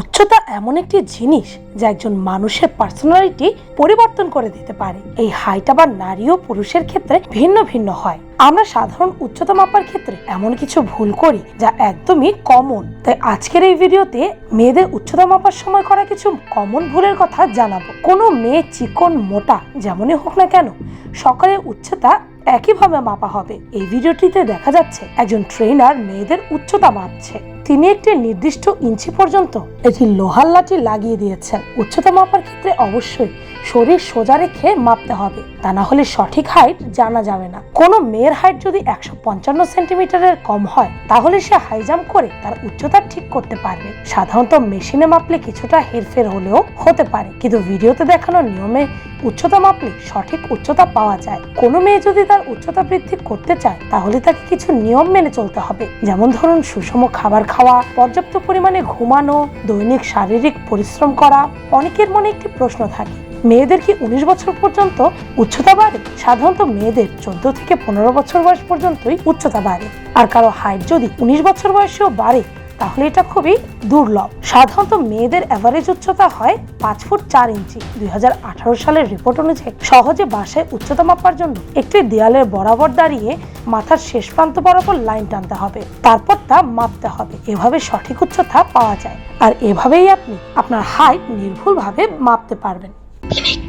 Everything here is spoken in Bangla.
উচ্চতা এমন একটি জিনিস যা একজন মানুষের পার্সোনালিটি পরিবর্তন করে দিতে পারে। এই হাইট আবার নারী ও পুরুষের ক্ষেত্রে ভিন্ন ভিন্ন হয়। আমরা সাধারণ উচ্চতা মাপার ক্ষেত্রে এমন কিছু ভুল করি যা একদমই কমন তাই আজকের এই ভিডিওতে মেয়েদের উচ্চতা মাপার সময় করা কিছু কমন ভুলের কথা জানাব। কোনো মেয়ে চিকন, মোটা, যেমনই হোক না কেন সকালে উচ্চতা একইভাবে মাপা হবে। এই ভিডিওটিতে দেখা যাচ্ছে একজন ট্রেনার মেয়েদের উচ্চতা মাপছে। তিনি একটি নির্দিষ্ট ইঞ্চি পর্যন্ত একটি লোহার লাঠি লাগিয়ে দিয়েছেন। উচ্চতা মাপার ক্ষেত্রে অবশ্যই শরীর সোজা রেখে মাপতে হবে। তা না হলে সঠিক হাইট জানা যাবে না। কোনো মেয়ের হাইট যদি একশো পঞ্চান্ন সেন্টিমিটারের কম হয়, তাহলে সে হাই জাম্প করে তার উচ্চতা ঠিক করতে পারবে। সাধারণত মেশিনে মাপলে কিছুটা হেরফের হলেও হতে পারে, কিন্তু ভিডিওতে দেখানো নিয়মে উচ্চতা মাপলে সঠিক উচ্চতা পাওয়া যায়। কোনো মেয়ে যদি তার উচ্চতা বৃদ্ধি করতে চায়, তাহলে তাকে কিছু নিয়ম মেনে চলতে হবে। যেমন ধরুন, সুষম খাবার খাওয়া, পর্যাপ্ত পরিমাণে ঘুমানো, দৈনিক শারীরিক পরিশ্রম করা, অনেকের মনে একটি প্রশ্ন থাকে মেয়েদের কি উনিশ বছর পর্যন্ত উচ্চতা বাড়ে। সাধারণত মেয়েদের চোদ্দ থেকে পনেরো বছর বয়স পর্যন্তই উচ্চতা বাড়ে। আর কারও হাইট যদি উনিশ বছর বয়সেও বাড়ে, তাহলে এটা খুবই দুর্লভ। সাধারণত মেয়েদের অ্যাভারেজ উচ্চতা হয় পাঁচ ফুট চার ইঞ্চি। দুই হাজার আঠারো সালের রিপোর্ট অনুযায়ী সহজে বাসায় উচ্চতা মাপার জন্য একটি দেয়ালের বরাবর দাঁড়িয়ে মাথার শেষ প্রান্ত বরাবর লাইন টানতে হবে। তারপর তা মাপতে হবে। এভাবে সঠিক উচ্চতা পাওয়া যায়। আর এভাবেই আপনি আপনার হাইট নির্ভুলভাবে মাপতে পারবেন। Infinite.